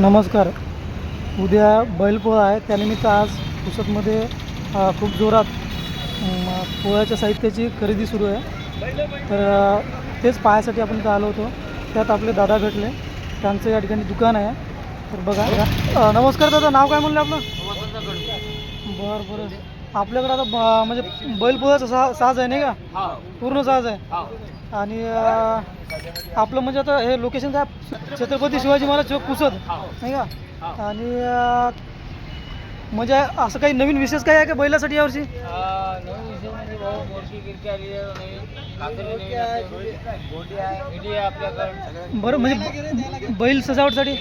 नमस्कार. उद्या बैलपोळा आहे. त्यानिमित्त आज पुसदमध्ये अ, खूप जोरात पोळ्याच्या साहित्याची खरेदी सुरू आहे. तर तेच पाहायसाठी आपण इथं आलो होतो. त्यात आपले दादा भेटले. त्यांचं या ठिकाणी दुकान आहे. तर बघा. नमस्कार दादा. नाव काय म्हणलं आपलं? बरं बरं. आपल्याकडे आता म्हणजे बैलपोळ्याचा सा साज आहे नाही का? पूर्ण साज आहे. आणि आपलं म्हणजे आता हे लोकेशन काय छत्रपती शिवाजी महाराज चौक पुसत नाही का? आणि म्हणजे असं काही नवीन विशेष काय आहे का बैलासाठी यावर्षी बरं म्हणजे बैल सजावटसाठी?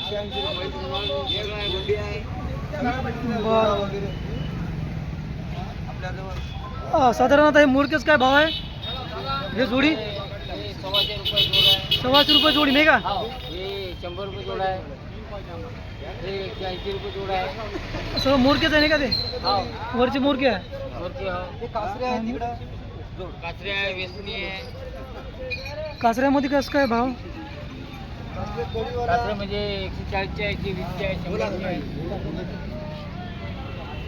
बरं. अ, हे मुरकेच काय भाव आहे? हे जोडी? सव्वाशे रुपये जोडी नाही का? शंभर रुपये जोड आहे हे। एकशे ऐंशी रुपये जोड आहे सगळं मोरकेच आहे नाही का ते? हो। वरचे मोरके आहे वरती हो। काचरे आहे वेसणी आहे काचऱ्यामध्ये कसं काय भाव? काचरे म्हणजे एकशे चाळीसचे आहे एकशे वीसचे आहे शंभरचे आहे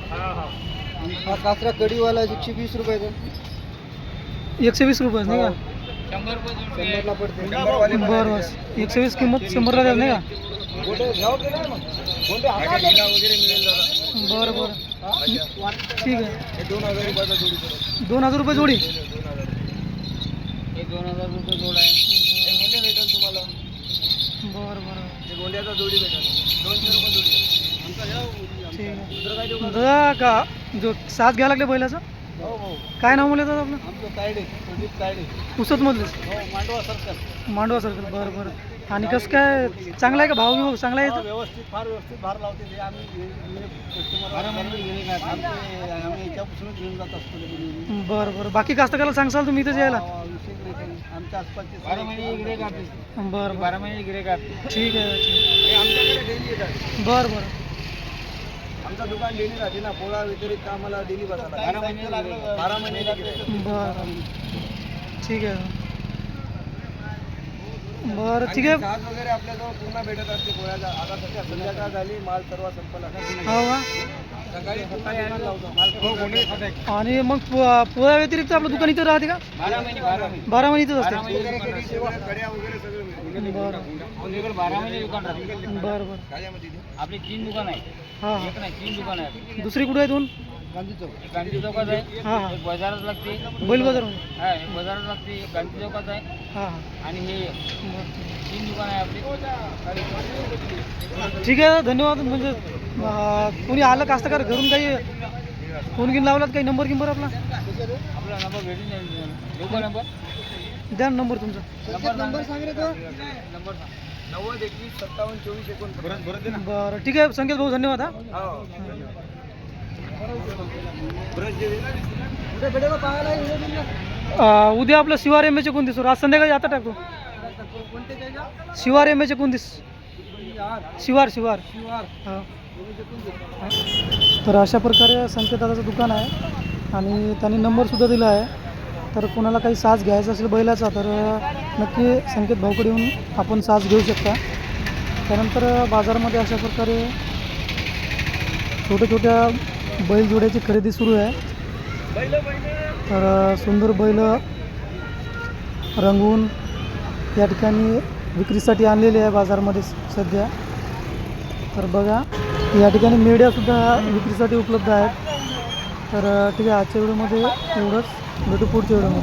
हा हा। हा काचरा कढीवाला एकशे वीस रुपयाचा एकशे वीस रुपये नाही का? शंभरला आहे. पडते. बरं बस. एकशे वीस किंमत शंभरला द्याल नाही का? की बरं बरं. ठीक आहे. हे दोन हजार रुपयाचा जोडी दोन हजार रुपये जोडी? हे दोन हजार रुपये. जोड आहे. हे गोंडे भेटेल तुम्हाला. बरं बरं. हे गोंड्याचा जोडी भेटेल. दोनशे रुपये जोडी ठीक आहे. दादा का जो साथ घ्यायला लागले बैलाचा? काय नाव म्हणलं दादा आपलं? आमचं कायडे संदीप कायडे पुसतमधलेच. हो मांडवा सरकार मांडवा सर्कल बरं बरं. आणि कसं काय चांगला आहे का भाव बिव? चांगला आहे इथं? व्यवस्थित फार व्यवस्थित भार लावते ते. आम्ही कस्टमर आम्ही याच्यापासूनच घेऊन जात असतो नेहमी. बरं बरं. बाकी कास्तकाराला सांगसाल तुम्ही इथंच यायला? हा, विशेष नाही काही. आमच्या आसपासचे बारा महिने गिरे काढते बरं ठीक आहे ठीक हे आमच्याकडे येतात. बरं बरं. आमचं दुकान डेली राहते ना पोळा व्यतिरिक्त आम्हाला डेली बसायला बारा महिने लागले. बारा महिने. बरं ठीक आहे. बरं ठीक आहे. जहाज वगैरे आपल्याजवळ पूर्ण भेटत असते पोळ्याचा. आता सध्या संध्याकाळ झाली माल सर्व संपला. हो का? सकाळी लावतो? माल सर्व आणि मग पो- पोळ्या व्यतिरिक्त आपलं दुकान इथं राहते का? बारा महिने बारा महिने. बारा महिने इथंच बारा असते महिने दुकान राहते. सेवा कड्या वगैरे सगळं मिळतं. बरं. बारा महिने दुकान राहते. बरं बरं. काळ्यामध्ये ते. आपली तीन दुकान आहे हां. हां एक नाही तीन दुकान आहे दुसरी कुठे आहे दोन? गांधी चौक. एक गांधी चौकात आहे हां हां. एक बाजारात लागते. बैल बाजारमध्ये हा एक बाजारात लागते एक गांधी चौकात आहे. हां हां. आणि हे. तीन दुकान आहे आपली. ठीक आहे धन्यवाद. म्हणजे अं, कोणी आलं कास्तकार घरून काही फोन घेऊन लावलात? काही नंबर किंबर आपला? आपला नंबर भेटून जाईल. नंबर? द्या ना नंबर तुमचा. नंबर नंबर सांग. रे तो. नंबर सांग. नव्वद एकवीस सत्तावन्न चोवीस एकोणपन्नास. बरं ठीक आहे संकेत भाऊ धन्यवाद हा. हो. उद्या पाहायला? आपलं शिवार एम एचे कोणतीस आज संध्याकाळी आता टाकतो कोणते? शिवार एम एचे कोणतीस शिवार. शिवार शिवार. हां? तर अशा प्रकारे संकेत दादाचं दुकान आहे. आणि त्यांनी नंबरसुद्धा दिला आहे. तर कोणाला काही साज घ्यायचा असेल बैलाचा तर नक्की संकेत भाऊकडे येऊन आपण साज घेऊ शकता. त्यानंतर बाजारामध्ये अशा प्रकारे छोट्या छोट्या बैलजोड्याची खरेदी सुरू आहे. तर सुंदर बैल रंगवून या ठिकाणी विक्रीसाठी आणलेली आहे बाजारमध्ये सध्या. तर बघा या ठिकाणी मेड्यासुद्धा विक्रीसाठी उपलब्ध आहेत. तर ठीक आहे आजच्या व्हिडिओमध्ये एवढंच. మృతి పూడ్చేయడం